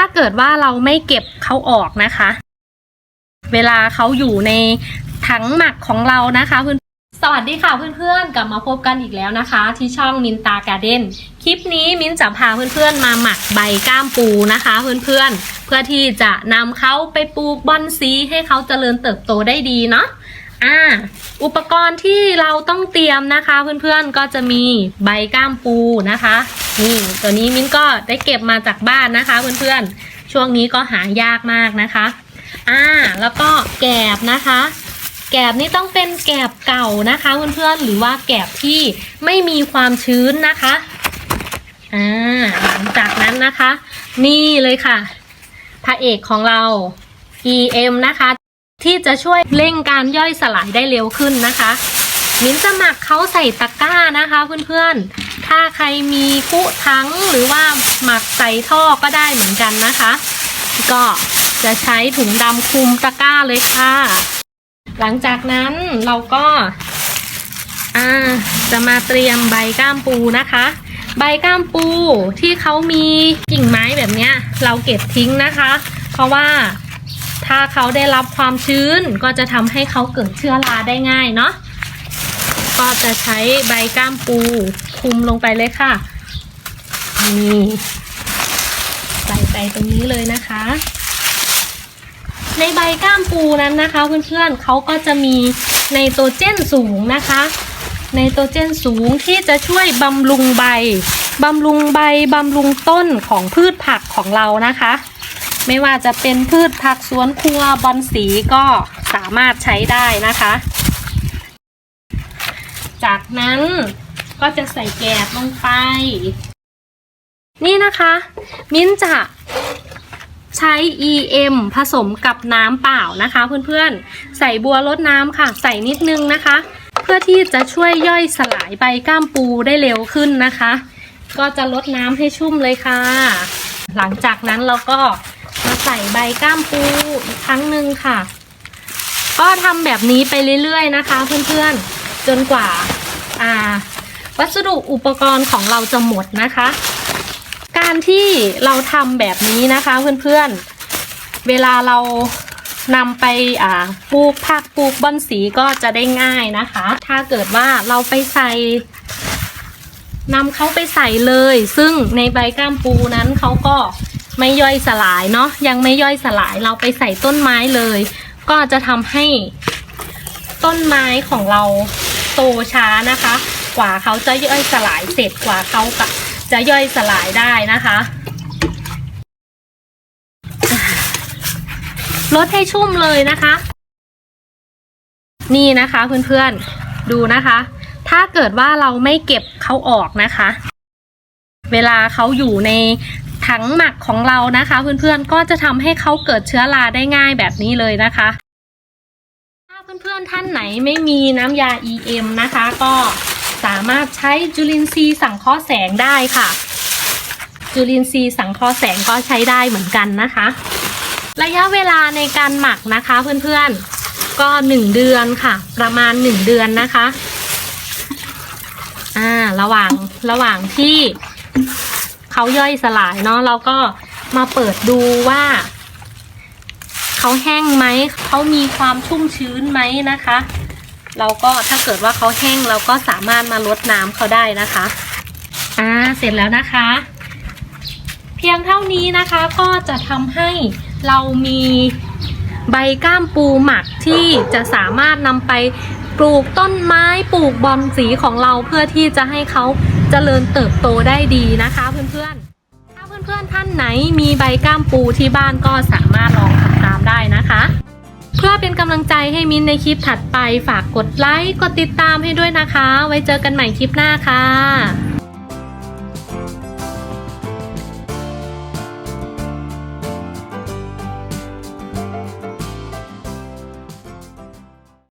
ถ้าเกิดว่าเราไม่เก็บเขาออกนะคะ เวลาเขาอยู่ในถังหมักของเรานะคะเพื่อนสวัสดีค่ะเพื่อนๆ กลับมาพบกันอีกแล้วนะคะ ที่ช่องมินตาการ์เด้นคลิปนี้มินจะพาเพื่อนๆมาหมักใบก้ามปูนะคะ เพื่อนๆ เพื่อที่จะนำเขาไปปลูกบอนซีให้เขาเจริญเติบโตได้ดีเนาะอ่าอุปกรณ์ที่เราต้องเตรียมนะคะ เพื่อนๆก็จะมีใบก้ามปูนะคะ นี่ตัวนี้มิ้นก็ได้เก็บมาจากบ้านนะคะเพื่อนๆ ช่วงนี้ก็หายากมากนะคะ อ่า แล้วก็แกบนะคะ แกบนี่ต้องเป็นแกบเก่านะคะเพื่อนๆ หรือว่าแกบที่ไม่มีความชื้นนะคะ อ่า หลังจากนั้นนะคะ นี่เลยค่ะ พระเอกของเรา EM นะคะ ที่จะช่วยเร่งการย่อยสลายได้เร็วขึ้นนะคะ มิ้นจะหมักเขาใส่ตะกร้านะคะเพื่อนๆ ถ้าใครมีคุทั้งหรือว่าหมักใส่ท่อก็ได้เหมือนกันนะคะ ก็จะใช้ถุงดำคลุมตะกร้าเลยค่ะ หลังจากนั้นเราก็จะมาเตรียมใบก้ามปูนะคะ ใบก้ามปูที่เขามีกิ่งไม้แบบนี้เราเก็บทิ้งนะคะ เพราะว่าถ้าเขาได้รับความชื้นก็จะทำให้เขาเกิดเชื้อราได้ง่ายเนาะ ก็จะใช้ใบก้ามปูคุมลงไปเลยค่ะ นี่ใส่ไปตรงนี้เลยนะคะ ในใบก้ามปูนั้นนะคะเพื่อนๆเขาก็จะมีไนโตรเจนสูงนะคะไนโตรเจนสูงที่จะช่วยบำรุงใบบำรุงใบบำรุงต้นของพืชผักของเรานะคะ ไม่ว่าจะเป็นพืชผักสวนครัวบอนสีก็สามารถใช้ได้นะคะ นั้นก็จะใส่แกบลงไป นี่นะคะ มิ้นจะใช้ EM ผสมกับน้ำเปล่านะคะเพื่อนๆ ใส่บัวรดน้ำค่ะ ใส่นิดนึงนะคะ เพื่อที่จะช่วยย่อยสลายใบก้ามปูได้เร็วขึ้นนะคะ ก็จะลดน้ำให้ชุ่มเลยค่ะ หลังจากนั้นเราก็มาใส่ใบก้ามปูอีกครั้งหนึ่งค่ะ ก็ทำแบบนี้ไปเรื่อยๆนะคะ เพื่อนๆ จนกว่า อ่า วัสดุอุปกรณ์ของเราจะหมดนะคะ การที่เราทำแบบนี้นะคะเพื่อนๆ เวลาเรานำไปอ่าปลูกผักปลูกบอนสีก็จะได้ง่ายนะคะ ถ้าเกิดว่าเราไปใส่นำเขาไปใส่เลย ซึ่งในใบก้ามปูนั้นเขาก็ไม่ย่อยสลายเนาะยังไม่ย่อยสลายเราไปใส่ต้นไม้เลย ก็จะทำให้ต้นไม้ของเรา โตช้านะคะ กว่าเขาจะย่อยสลายเสร็จกว่าเขาจะย่อยสลายได้นะคะลดให้ชุ่มเลยนะคะ นี่นะคะเพื่อนๆดูนะคะ ถ้าเกิดว่าเราไม่เก็บเขาออกนะคะ เวลาเขาอยู่ในถังหมักของเรานะคะ เพื่อนๆก็จะทำให้เขาเกิดเชื้อราได้ง่ายแบบนี้เลยนะคะ เพื่อนๆท่านไหนไม่มีน้ำยา EM นะคะ ก็สามารถใช้จุลินทรีย์สังเคราะห์แสงได้ค่ะ จุลินทรีย์สังเคราะห์แสงก็ใช้ได้เหมือนกันนะคะ ระยะเวลาในการหมักนะคะเพื่อนๆก็หนึ่งเดือนค่ะ ประมาณหนึ่งเดือนนะคะอ่าระหว่างระหว่างที่เขาย่อยสลายเนาะเราก็มาเปิดดูว่า เขาแห้งไหมเขามีความชุ่มชื้นไหมนะคะ เราก็ถ้าเกิดว่าเขาแห้งเราก็สามารถมาลดน้ำเขาได้นะคะอ่าเสร็จแล้วนะคะ เพียงเท่านี้นะคะก็จะทำให้เรามีใบก้ามปูหมักที่จะสามารถนำไปปลูกต้นไม้ปลูกบอนสีของเราเพื่อที่จะให้เขาเจริญเติบโตได้ดีนะคะเพื่อนๆ ถ้าเพื่อนๆท่านไหนมีใบก้ามปูที่บ้านก็สามารถลองทำ ตามได้นะคะ เพื่อเป็นกำลังใจให้มิ้นในคลิปถัดไปฝากกดไลค์ กดติดตามให้ด้วยนะคะ ไว้เจอกันใหม่คลิปหน้าค่ะ